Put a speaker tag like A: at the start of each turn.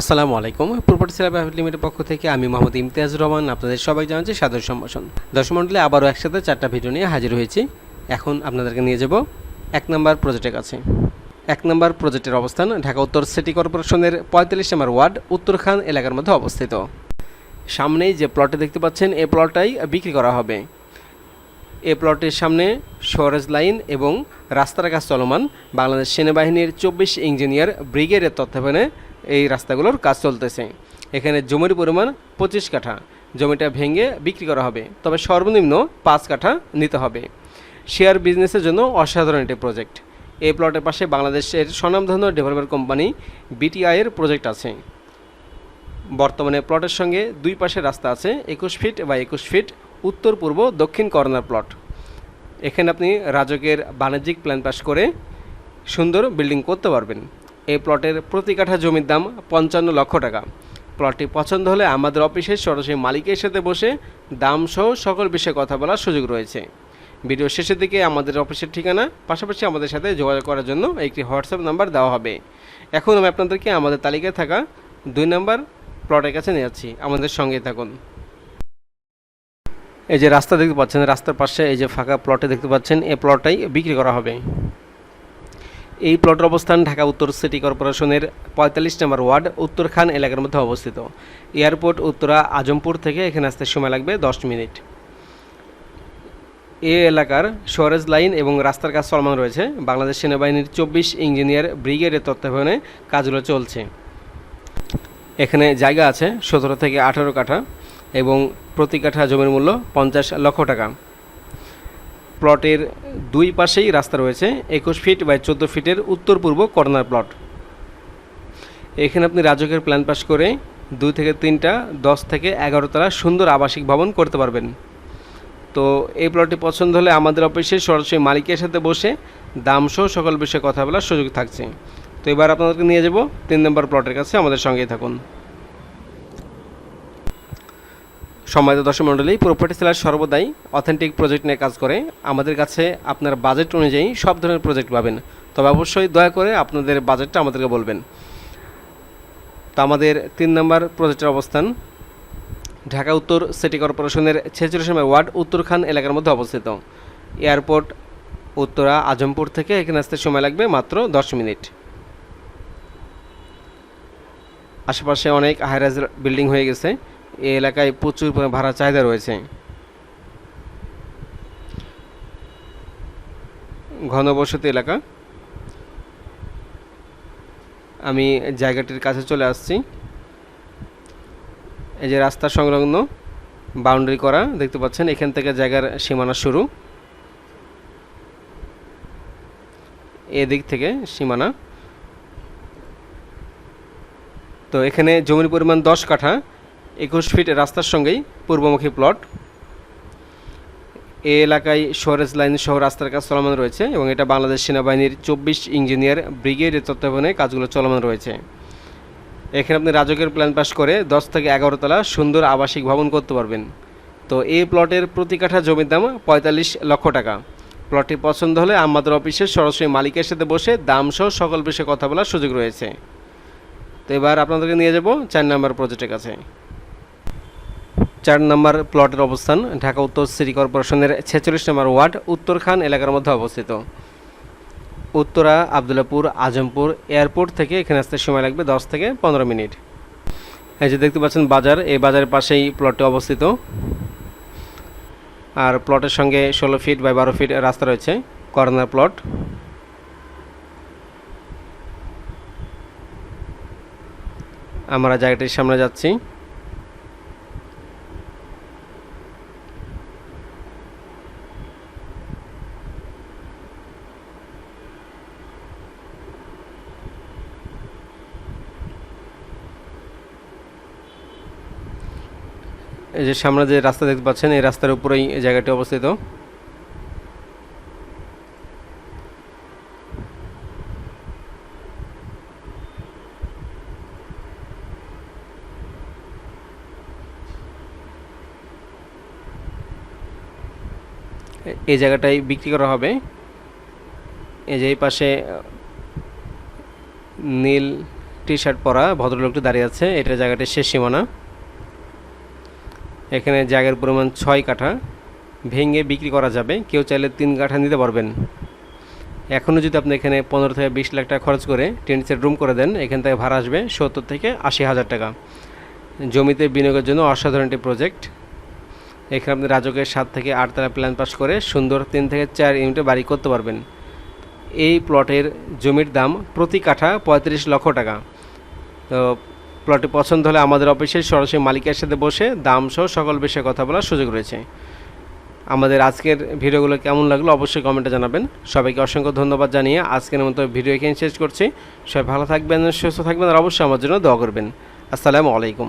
A: আসসালামু আলাইকুম। প্রপার্টি সেলা private limited পক্ষ থেকে আমি মোহাম্মদ ইমতিয়াজুর রহমান, আপনাদের সবাই জানাচ্ছি সাদর সম্ভাষণ। দর্শক মণ্ডলী, আবারও একসাথে চারটা ভিডিও নিয়ে হাজির হয়েছি। এখন আপনাদেরকে নিয়ে যাব এক নম্বর প্রজেক্টের কাছে। এক নম্বর প্রজেক্টের অবস্থান ঢাকা উত্তর সিটি কর্পোরেশনের পঁয়তাল্লিশ নম্বর ওয়ার্ড, উত্তরখান এলাকার মধ্যে অবস্থিত। সামনেই যে প্লটটি দেখতে পাচ্ছেন এই প্লটটাই বিক্রি করা হবে। এ প্লটের সামনে সরেজ লাইন এবং রাস্তার কাজ চলমান বাংলাদেশ সেনাবাহিনীর চব্বিশ ইঞ্জিনিয়ার ব্রিগেডের তত্ত্বাবধানে এই রাস্তাগুলোর কাজ চলতেছে। এখানে জমির পরিমাণ পঁচিশ কাঠা। জমিটা ভেঙে বিক্রি করা হবে। তবে সর্বনিম্ন পাঁচ কাঠা নিতে হবে। শেয়ার বিজনেসের জন্য অসাধারণ একটি প্রজেক্ট। এই প্লটের পাশে বাংলাদেশের স্বনামধন্য ডেভেলপার কোম্পানি বিটিআইয়ের প্রজেক্ট আছে। বর্তমানে প্লটের সঙ্গে দুই পাশে রাস্তা আছে, একুশ ফিট বা একুশ ফিট উত্তর, পূর্ব, দক্ষিণ কর্নার প্লট। এখানে আপনি রাজকের বাণিজ্যিক প্ল্যান পাশ করে সুন্দর বিল্ডিং করতে পারবেন। এই প্লটের প্রতি কাঠা জমির দাম পঞ্চান্ন লক্ষ টাকা। প্লটটি পছন্দ হলে আমাদের অফিসের সরাসরি মালিকের সাথে বসে দাম সহ সকল বিষয়ে কথা বলার সুযোগ রয়েছে। ভিডিও শেষের দিকে আমাদের অফিসের ঠিকানা, পাশাপাশি আমাদের সাথে যোগাযোগ করার জন্য একটি হোয়াটসঅ্যাপ নাম্বার দেওয়া হবে। এখন আমি আপনাদেরকে আমাদের তালিকায় থাকা দুই নাম্বার প্লটের কাছে নিয়ে যাচ্ছি। আমাদের সঙ্গে থাকুন। এই যে রাস্তা দেখতে পাচ্ছেন, রাস্তার পাশে এই যে ফাঁকা প্লটে দেখতে পাচ্ছেন, এই প্লটটাই বিক্রি করা হবে। এই প্লটের অবস্থান ঢাকা উত্তর সিটি কর্পোরেশনের পঁয়তাল্লিশ নম্বর ওয়ার্ড, উত্তরখান এলাকার মধ্যে অবস্থিত। এয়ারপোর্ট উত্তরা আজমপুর থেকে এখানে আসতে সময় লাগবে দশ মিনিট। এ এলাকার সরেজ লাইন এবং রাস্তার কাজ চলমান রয়েছে। বাংলাদেশ সেনাবাহিনীর চব্বিশ ইঞ্জিনিয়ার ব্রিগেডের তত্ত্বাবধানে কাজগুলো চলছে। এখানে জায়গা আছে সতেরো থেকে আঠারো কাঠা এবং প্রতি কাঠা জমির মূল্য পঞ্চাশ লক্ষ টাকা। প্লটের দুই পাশেই রাস্তা রয়েছে, একুশ ফিট বাই চোদ্দ ফিটের উত্তর পূর্ব কর্নার প্লট। এখানে আপনি রাজকের প্ল্যান পাস করে দুই থেকে তিনটা, দশ থেকে এগারো তলা সুন্দর আবাসিক ভবন করতে পারবেন। তো এই প্লটটি পছন্দ হলে আমাদের অফিসে সরাসরি মালিকের সাথে বসে দাম সহ সকল বিষয়ে কথা বলার সুযোগ থাকছে। তো এবার আপনাদেরকে নিয়ে যাব তিন নম্বর প্লটের কাছে, আমাদের সঙ্গেই থাকুন। সম্মানিত দর্শক মণ্ডলী প্রপার্টি সেলার সর্বদাই অথেন্টিক প্রজেক্ট নিয়ে কাজ করে। আমাদের কাছে আপনার বাজেট অনুযায়ী সব ধরনের প্রজেক্ট পাবেন। তবে অবশ্যই দয়া করে আপনাদের বাজেটটা আমাদেরকে বলবেন। তো আমাদের তিন নম্বর প্রজেক্টের অবস্থান, ঢাকা উত্তর সিটি কর্পোরেশনের ছেচল্লিশ নম্বর ওয়ার্ড উত্তরখান এলাকার মধ্যে অবস্থিত। এয়ারপোর্ট উত্তরা আজমপুর থেকে এখানে আসতে সময় লাগবে মাত্র দশ মিনিট। আশেপাশে অনেক হাইরাইজ বিল্ডিং হয়ে গেছে। এই এলাকায় প্রচুর পরিমাণে ভাড়া চাহিদা রয়েছে। ঘনবসতি এলাকা। আমি জায়গাটির কাছে চলে আসছি। এই যে রাস্তা সংলগ্ন বাউন্ডারি করা, দেখতে পাচ্ছেন, এখান থেকে জায়গার সীমানা শুরু। এদিক থেকে সীমানা। তো এখানে জমির পরিমাণ দশ কাঠা। একুশ ফিট রাস্তার সঙ্গেই পূর্বমুখী প্লট। এই এলাকায় সরেজ লাইন সহ রাস্তার কাজ চলমান রয়েছে এবং এটা বাংলাদেশ সেনাবাহিনীর চব্বিশ ইঞ্জিনিয়ার ব্রিগেডের তত্ত্বাবধানে কাজগুলো চলমান রয়েছে। এখানে আপনি রাজকের প্ল্যান পাস করে দশ থেকে এগারো তলা সুন্দর আবাসিক ভবন করতে পারবেন। তো এই প্লটের প্রতি কাঠা জমির দাম পঁয়তাল্লিশ লক্ষ টাকা। প্লটটি পছন্দ হলে আমাদের অফিসের সরাসরি মালিকের সাথে বসে দাম সহ সকল বিষয়ে কথা বলার সুযোগ রয়েছে। তো এবার আপনাদেরকে নিয়ে যাব চার নম্বর প্রজেক্টের কাছে। চার নম্বর প্লটের অবস্থান, ঢাকা উত্তর সিটি কর্পোরেশনের ছেচল্লিশ নম্বর ওয়ার্ড, উত্তরখান এলাকার মধ্যে অবস্থিত। উত্তরা, আবদুল্লাপুর, আজমপুর এয়ারপোর্ট থেকে এখানে আসতে সময় লাগবে দশ থেকে পনেরো মিনিট। এই যে দেখতে পাচ্ছেন বাজার, এই বাজারের পাশেই প্লটটি অবস্থিত। আর প্লটের সঙ্গে ষোলো ফিট বা বারো ফিট রাস্তা রয়েছে, কর্নার প্লট। আমরা জায়গাটির সামনে যাচ্ছি। এই যে সামনে যে রাস্তা দেখতে পাচ্ছেন, এই রাস্তার উপরেই এই জায়গাটি অবস্থিত। এই জায়গাটাই বিক্রি করা হবে। এই যে এই পাশে, নীল টি শার্ট পরা ভদ্রলোকটি দাঁড়িয়ে আছে। এটা জায়গাটি শেষ সীমানা। এখানে জায়গার পরিমাণ ছয় কাঠা ভেঙে বিক্রি করা যাবে। কেউ চাইলে তিন কাঠা নিতে পারবেন। এখনও যদি আপনি এখানে পনেরো থেকে বিশ লাখ টাকা খরচ করে টেন্ট সেট রুম করে দেন, এখান থেকে ভাড়া আসবে সত্তর থেকে আশি হাজার টাকা। জমিতে বিনিয়োগের জন্য অসাধারণ একটি প্রজেক্ট এখানে আপনি রাজকের সাত থেকে আটতলা প্ল্যান পাস করে সুন্দর তিন থেকে চার ইউনিটে বাড়ি করতে পারবেন। এই প্লটের জমির দাম প্রতি কাঠা পঁয়ত্রিশ লক্ষ টাকা। তো প্লটটি পছন্দ হলে আমাদের অফিসে সরাসরি মালিকের সাথে বসে দাম সহ সকল বিষয়ে কথা বলার সুযোগ রয়েছে। আমাদের আজকের ভিডিওগুলো কেমন লাগল অবশ্যই কমেন্টে জানাবেন। সবাইকে অসংখ্য ধন্যবাদ জানিয়ে আজকের মতো ভিডিও এখানে শেষ করছি। সবাই ভালো থাকবেন, সুস্থ থাকবেন আর অবশ্যই আমার জন্য দোয়া করবেন। আসসালামু আলাইকুম।